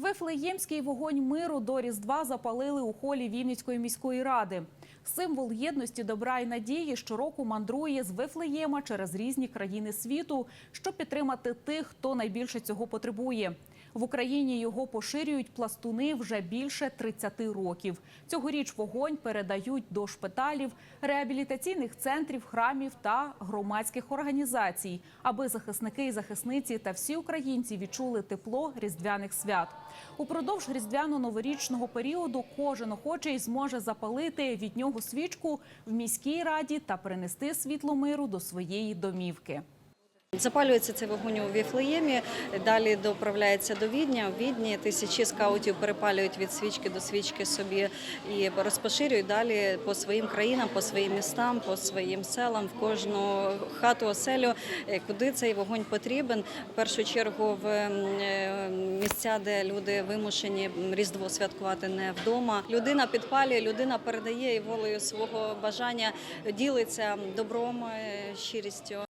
Вифлеємський вогонь миру до Різдва запалили у холі Вінницької міської ради. Символ єдності, добра і надії щороку мандрує з Вифлеєма через різні країни світу, щоб підтримати тих, хто найбільше цього потребує. В Україні його поширюють пластуни вже більше 30 років. Цьогоріч вогонь передають до шпиталів, реабілітаційних центрів, храмів та громадських організацій, аби захисники і захисниці та всі українці відчули тепло різдвяних свят. Упродовж різдвяно-новорічного періоду кожен охочий зможе запалити від нього свічку в міській раді та принести світло миру до своєї домівки. Запалюється цей вогонь у Віфлеємі, далі доправляється до Відня. В Відні тисячі скаутів перепалюють від свічки до свічки собі і розпоширюють далі по своїм країнам, по своїм містам, по своїм селам, в кожну хату, оселю, е, куди цей вогонь потрібен. В першу чергу в е, місця, де люди вимушені Різдво святкувати не вдома. Людина підпалює, людина передає і волею свого бажання ділиться добром, е, щирістю.